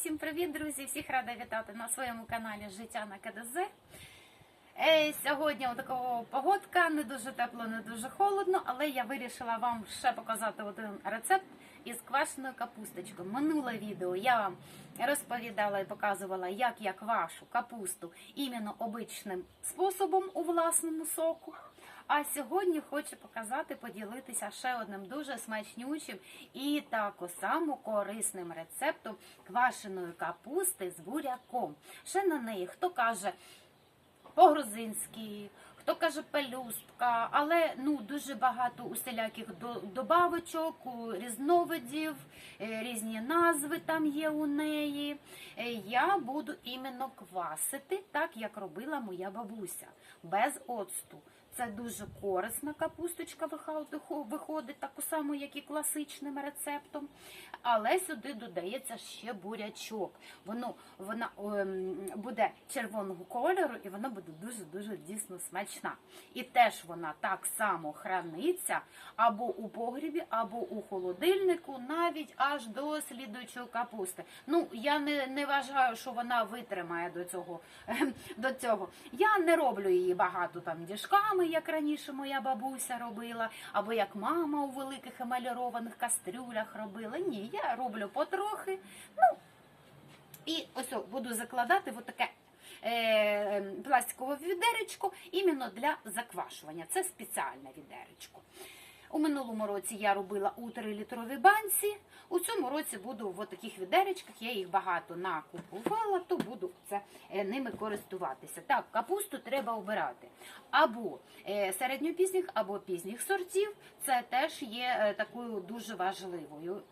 Всім привіт, друзі! Всіх рада вітати на своєму каналі Життя на КДЗ. Е, Сьогодні такого погодка, не дуже тепло, не дуже холодно, але я вирішила вам ще показати один рецепт із квашеною капусточкою. Минуле відео я вам розповідала і показувала, як я квашу капусту іменно обичним способом у власному соку. А сьогодні хочу показати, поділитися ще одним дуже смачнючим і також само корисним рецептом квашеної капусти з буряком. Ще на неї хто каже по-грузинськи, хто каже пелюстка, але ну дуже багато усіляких добавочок, різновидів, е, різні назви там є у неї. Е, Я буду іменно квасити, так як робила моя бабуся, без оцту. Це дуже корисна капусточка виходить- таку саму, як і класичним рецептом. Але сюди додається ще бурячок. Воно вона ем, буде червоного кольору і вона буде дуже-дуже дійсно смачна. І теж вона так само храниться або у погрібі, або у холодильнику, навіть аж до слідуючої капусти. Ну, я не, не вважаю, що вона витримає до цього, ем, до цього. Я не роблю її багато там діжками, як раніше моя бабуся робила, або як мама у великих емалірованих кастрюлях робила. Ні, я роблю потрохи. Ну, і ось буду закладати таке е, пластикове відеречко іменно для заквашування. Це спеціальне відеречко. У минулому році я робила у 3-літровій банці. У цьому році буду в таких відеречках, я їх багато накупувала, то буду е, ними користуватися. Так, капусту треба обирати. Або е, середньопізніх, або пізніх сортів. Це теж є такою дуже важливою.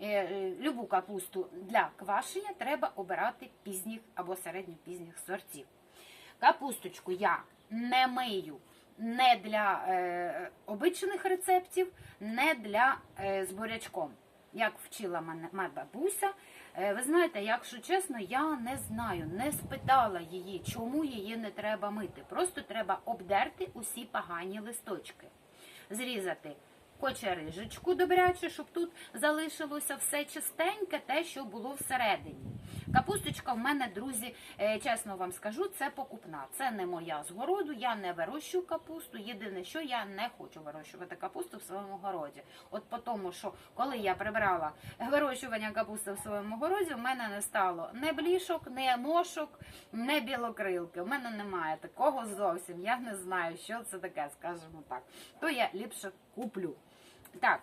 Е, е, Любу капусту для квашення треба обирати пізніх або середньопізніх сортів. Капусточку я не мию не для е, обичних рецептів, не для е, з бурячком. Як вчила моя бабуся. Е, ви знаєте, якщо чесно, я не знаю, не спитала її, чому її не треба мити. Просто треба обдерти усі погані листочки, зрізати кочерижечку добряче, щоб тут залишилося все чистеньке, те, що було всередині. Капусточка в мене, друзі, е, чесно вам скажу, це покупна. Це не моя з городу, я не вирощую капусту. Єдине, що я не хочу вирощувати капусту в своєму городі. От по тому, що коли я прибрала вирощування капусти в своєму городі, в мене не стало не блішок, не мошок, не білокрилки. У мене немає такого зовсім. Я не знаю, що це таке, скажімо так. То я ліпше куплю. Так,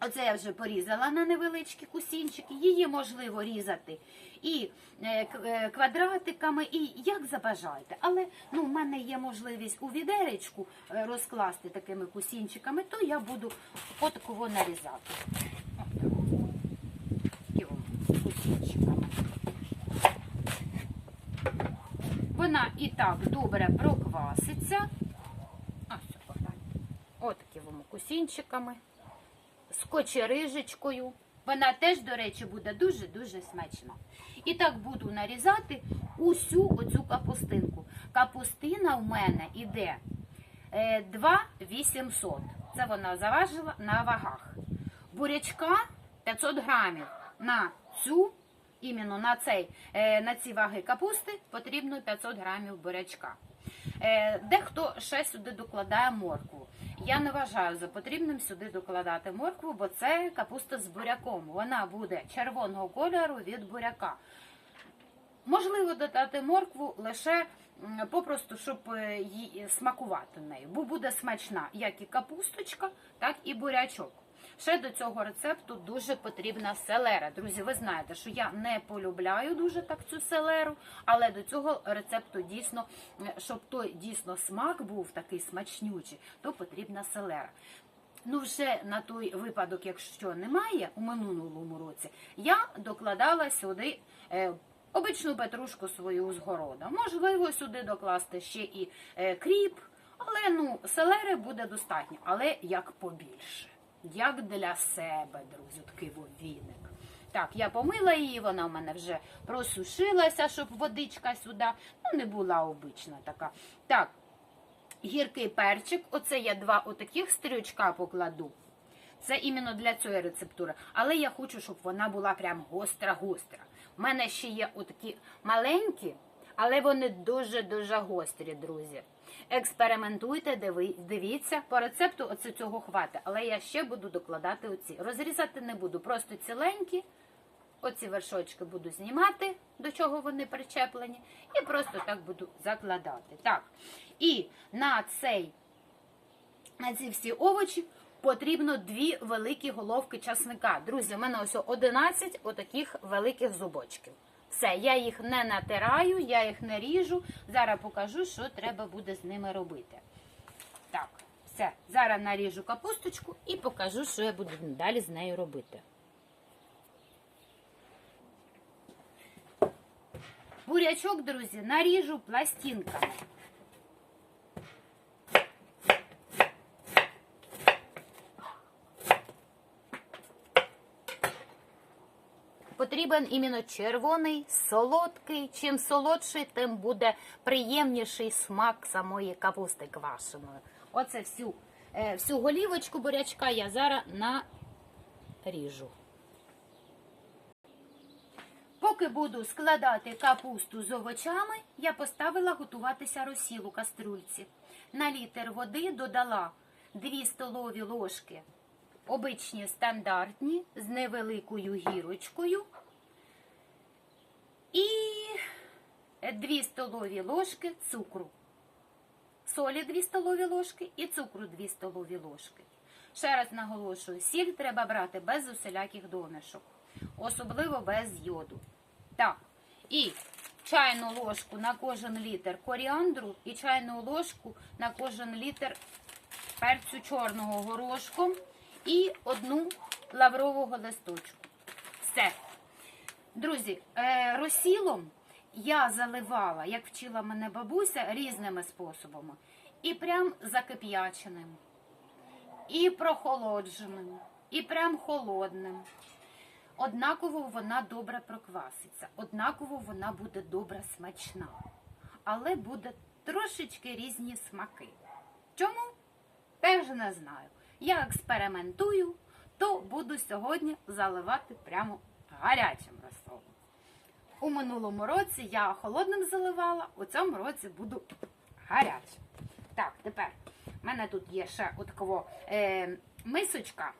Оце я вже порізала на невеличкі кусінчики. Її можливо різати і е, е, квадратиками, і як забажаєте. Але ну, в мене є можливість у відеречку е, розкласти такими кусінчиками, то я буду отакого нарізати. Вона і так добре прокваситься. Кусінчиками з кочерижечкою. Вона теж, до речі, буде дуже-дуже смачна. І так буду нарізати усю оцю капустинку. Капустина в мене іде е, 2,800. Це вона заважила на вагах. Бурячка 500 грамів. На цю, іменно на, цей, е, на ці ваги капусти потрібно 500 грамів бурячка. Е, Дехто ще сюди докладає моркву. Я не вважаю за потрібним сюди докладати моркву, бо це капуста з буряком. Вона буде червоного кольору від буряка. Можливо додати моркву лише попросту, щоб е, її смакувати нею, бо буде смачна як і капусточка, так і бурячок. Ще до цього рецепту дуже потрібна селера. Друзі, ви знаєте, що я не полюбляю дуже так цю селеру, але до цього рецепту дійсно, е, щоб той дійсно смак був такий смачнючий, то потрібна селера. Ну, вже на той випадок, якщо немає у минулому році, я докладала сюди е, обичну петрушку свою з города. Можливо, сюди докласти ще і е, кріп, але ну, селери буде достатньо, але як побільше. Як для себе, друзі, такий вовіник. Так, я помила її, вона в мене вже просушилася, щоб водичка сюди. Ну, не була обична така. Так, гіркий перчик. Оце я два отаких стрючка покладу. Це іменно для цієї рецептури. Але я хочу, щоб вона була прям гостра-гостра. У мене ще є отакі маленькі, але вони дуже-дуже гострі, друзі. Експериментуйте, дивіться. По рецепту оце цього хватить, але я ще буду докладати оці. Розрізати не буду, просто ціленькі. Оці вершочки буду знімати, до чого вони причеплені, і просто так буду закладати. Так. І на цей, на ці всі овочі потрібно дві великі головки часника. Друзі, у мене ось 11 отаких великих зубочків. Все, я їх не натираю, я їх не ріжу. Зараз покажу, що треба буде з ними робити. Так, все. Зараз наріжу капусточку і покажу, що я буду далі з нею робити. Бурячок, друзі, наріжу пластинками. Потрібен іменно червоний, солодкий. Чим солодший, тим буде приємніший смак самої капусти квашеної. Оце всю, е, всю голівочку бурячка я зараз наріжу. Поки буду складати капусту з овочами, я поставила готуватися розсіл у каструльці. На літр води додала 2 столові ложки обичні стандартні з невеликою гірочкою і 2 столові ложки цукру. Солі 2 столові ложки і цукру 2 столові ложки. Ще раз наголошую, сіль треба брати без усіляких домішок, особливо без йоду. Так, і чайну ложку на кожен літр коріандру і чайну ложку на кожен літр перцю чорного горошком і одну лаврового листочку. Все. Друзі, е, розсілом я заливала, як вчила мене бабуся, різними способами. І прям закип'яченим, і прохолодженим, і прям холодним. Однаково вона добре прокваситься, однаково вона буде добре смачна. Але буде трошечки різні смаки. Чому? Теж не знаю. Я експериментую, то буду сьогодні заливати прямо гарячим розсолом. У минулому році я холодним заливала, у цьому році буду гарячим. Так, тепер в мене тут є ще от е, мисочка,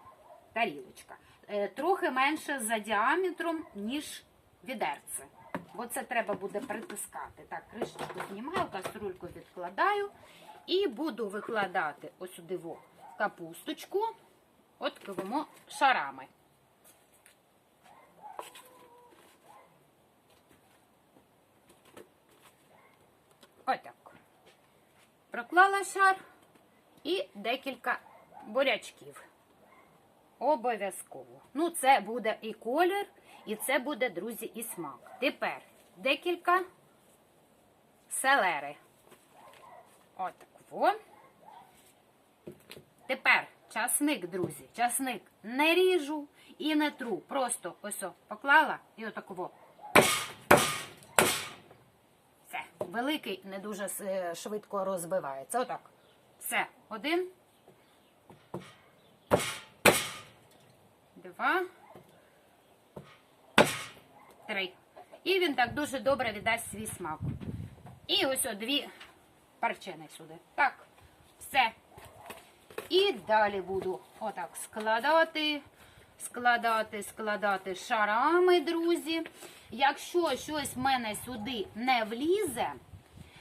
тарілочка, е, трохи менше за діаметром, ніж відерце. Бо це треба буде притискати. Так, кришечку знімаю, каструльку відкладаю і буду викладати ось сюди во капусточку, от кивимо шарами. Отак. Проклала шар і декілька бурячків. Обов'язково. Ну, це буде і колір, і це буде, друзі, і смак. Тепер декілька селери. Отак. Во. Тепер часник, друзі. Часник не ріжу і не тру. Просто ось поклала і отаково. Все. Великий не дуже е, швидко розбивається. Отак. Все. Один. Два. Три. І він так дуже добре віддасть свій смак. І ось о, дві парчини сюди. Так. Все. І далі буду отак складати, складати, складати шарами, друзі. Якщо щось в мене сюди не влізе,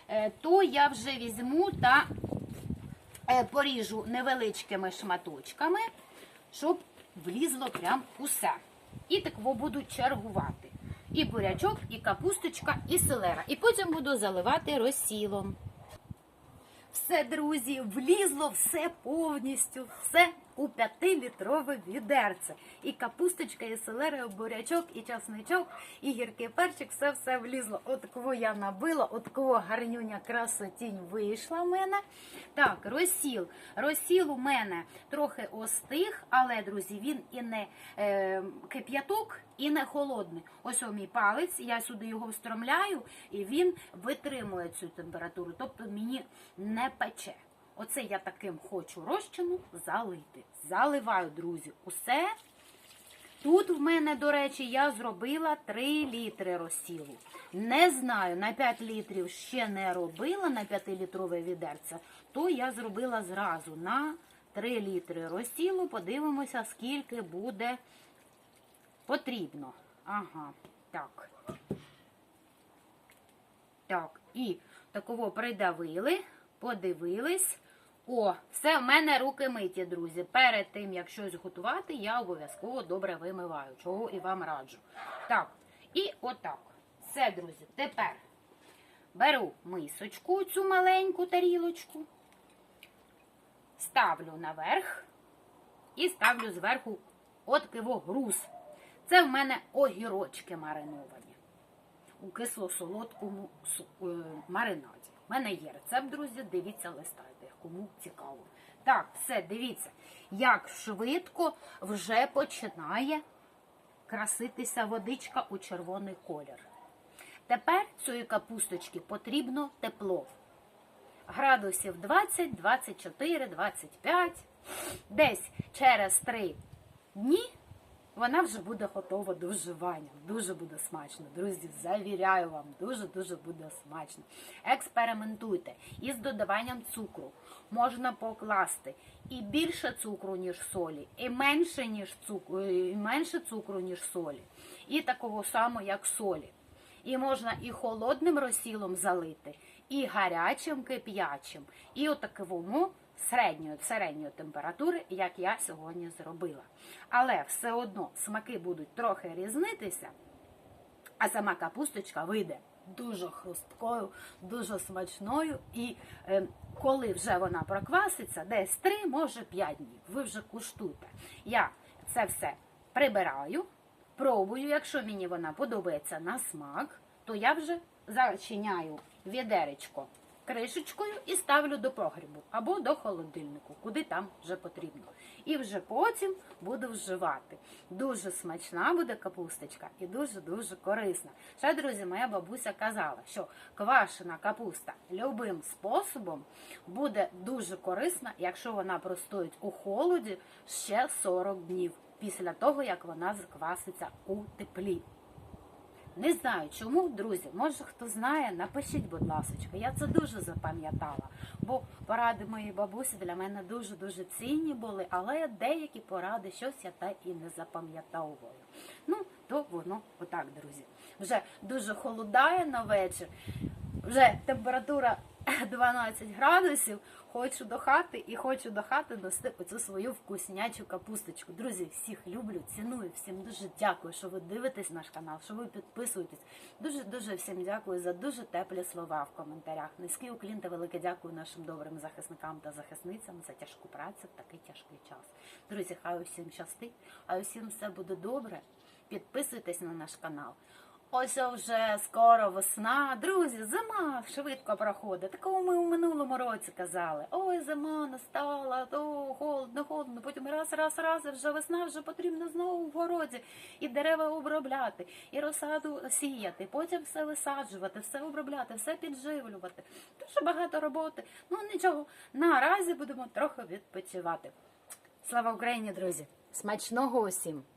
е, то я вже візьму та е, поріжу невеличкими шматочками, щоб влізло прям усе. І так буду чергувати. І бурячок, і капусточка, і селера. І потім буду заливати розсілом. Все, друзі, влізло все повністю, все у п'ятилітрове відерце. І капусточка, і селера, і бурячок, і часничок, і гіркий перчик, все все влізло. От кого я набила, от кого гарнюня красотінь вийшла в мене. Так, розсіл. Розсіл у мене трохи остиг, але, друзі, він і не е, кип'яток, і не холодний. Ось о мій палець, я сюди його встромляю, і він витримує цю температуру. Тобто мені не пече. Оце я таким хочу розчину залити. Заливаю, друзі, усе. Тут в мене, до речі, я зробила 3 літри розсілу. Не знаю, на 5 літрів ще не робила на 5-літрове відерце, то я зробила зразу на 3 літри розсілу. Подивимося, скільки буде потрібно. Ага, так. Так, і такого придавили, подивились. О, все, в мене руки миті, друзі. Перед тим, як щось готувати, я обов'язково добре вимиваю, чого і вам раджу. Так, і отак. Все, друзі, тепер беру мисочку, цю маленьку тарілочку, ставлю наверх і ставлю зверху от киво груз. Це в мене огірочки мариновані у кисло-солодкому е, маринаді. У мене є рецепт, друзі. Дивіться, листайте, кому цікаво. Так, все, дивіться, як швидко вже починає краситися водичка у червоний колір. Тепер цієї капусточки потрібно тепло. Градусів 20, 24, 25. Десь через 3 дні вона вже буде готова до вживання. Дуже буде смачно. Друзі, завіряю вам, дуже-дуже буде смачно. Експериментуйте із додаванням цукру. Можна покласти і більше цукру, ніж солі, і менше, ніж цукру, і менше цукру, ніж солі. І такого само, як солі. І можна і холодним розсілом залити, і гарячим кип'ячим, і отакому середньої, середньої температури, як я сьогодні зробила. Але все одно смаки будуть трохи різнитися, а сама капусточка вийде дуже хрусткою, дуже смачною. І е, коли вже вона прокваситься, десь 3, може 5 днів. Ви вже куштуйте. Я це все прибираю, пробую. Якщо мені вона подобається на смак, то я вже зачиняю відеречко кришечкою і ставлю до погрібу або до холодильнику, куди там вже потрібно. І вже потім буду вживати. Дуже смачна буде капусточка і дуже-дуже корисна. Ще, друзі, моя бабуся казала, що квашена капуста любим способом буде дуже корисна, якщо вона простоїть у холоді ще 40 днів після того, як вона закваситься у теплі. Не знаю чому, друзі. Може хто знає, напишіть, будь ласка. Я це дуже запам'ятала. Бо поради моєї бабусі для мене дуже-дуже цінні були, але деякі поради щось я так і не запам'ятовую. Ну, то воно отак, друзі. Вже дуже холодає на вечір, вже температура 12 градусів. Хочу до хати і хочу до хати нести оцю свою вкуснячу капусточку. Друзі, всіх люблю, ціную, всім дуже дякую, що ви дивитесь наш канал, що ви підписуєтесь. Дуже дуже всім дякую за дуже теплі слова в коментарях. Низький уклін та велике дякую нашим добрим захисникам та захисницям за тяжку працю в такий тяжкий час. Друзі, хай усім щастить, а усім все буде добре. Підписуйтесь на наш канал. Ось вже скоро весна. Друзі, зима швидко проходить. Такого ми у минулому році казали. Ой, зима настала, то холодно, холодно. Потім раз, раз, раз, і вже весна, вже потрібно знову в городі і дерева обробляти, і розсаду сіяти, потім все висаджувати, все обробляти, все підживлювати. Дуже багато роботи. Ну нічого, наразі будемо трохи відпочивати. Слава Україні, друзі! Смачного усім!